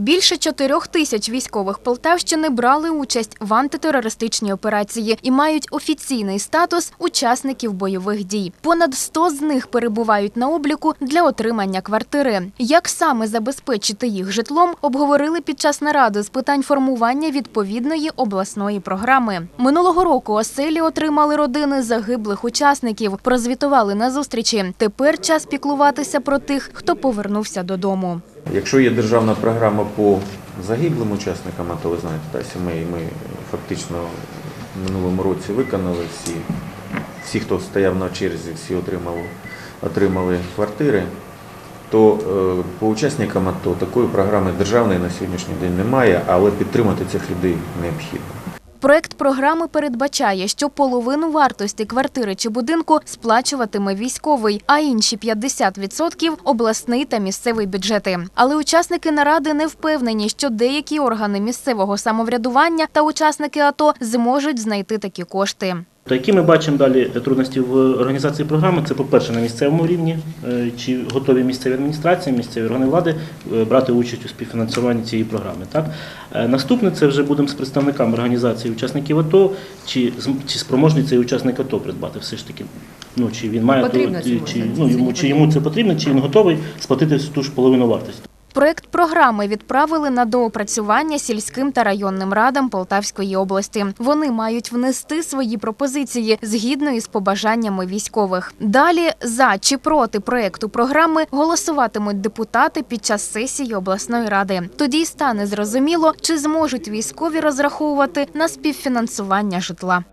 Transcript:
Більше чотирьох тисяч військових Полтавщини брали участь в антитерористичній операції і мають офіційний статус учасників бойових дій. Понад 100 з них перебувають на обліку для отримання квартири. Як саме забезпечити їх житлом, обговорили під час наради з питань формування відповідної обласної програми. Минулого року оселі отримали родини загиблих учасників. Прозвітували на зустрічі. Тепер час піклуватися про тих, хто повернувся додому. Якщо є державна програма по загиблим учасникам, то ви знаєте, та сімей ми фактично в минулому році виконали всі, всі, хто стояв на черзі, всі отримали, отримали квартири. То е, по учасникам АТО такої програми державної на сьогоднішній день немає, але підтримати цих людей необхідно. Проект програми передбачає, що половину вартості квартири чи будинку сплачуватиме військовий, а інші 50% – обласний та місцевий бюджети. Але учасники наради не впевнені, що деякі органи місцевого самоврядування та учасники АТО зможуть знайти такі кошти. То які ми бачимо далі трудності в організації програми? Це, по-перше, на місцевому рівні, е, чи готові місцеві адміністрації, місцеві органи влади е, брати участь у співфінансуванні цієї програми. Так? Е, Наступне це вже будемо з представниками організації учасників АТО, чи, чи спроможний цей учасник АТО придбати все ж таки. Ну, чи він має Потрібно цьому, чи, ну, йому, чи йому це потрібно, чи він готовий сплатити ту ж половину вартості. Проект програми відправили на доопрацювання сільським та районним радам Полтавської області. Вони мають внести свої пропозиції згідно із побажаннями військових. Далі за чи проти проекту програми голосуватимуть депутати під час сесії обласної ради. Тоді й стане зрозуміло, чи зможуть військові розраховувати на співфінансування житла.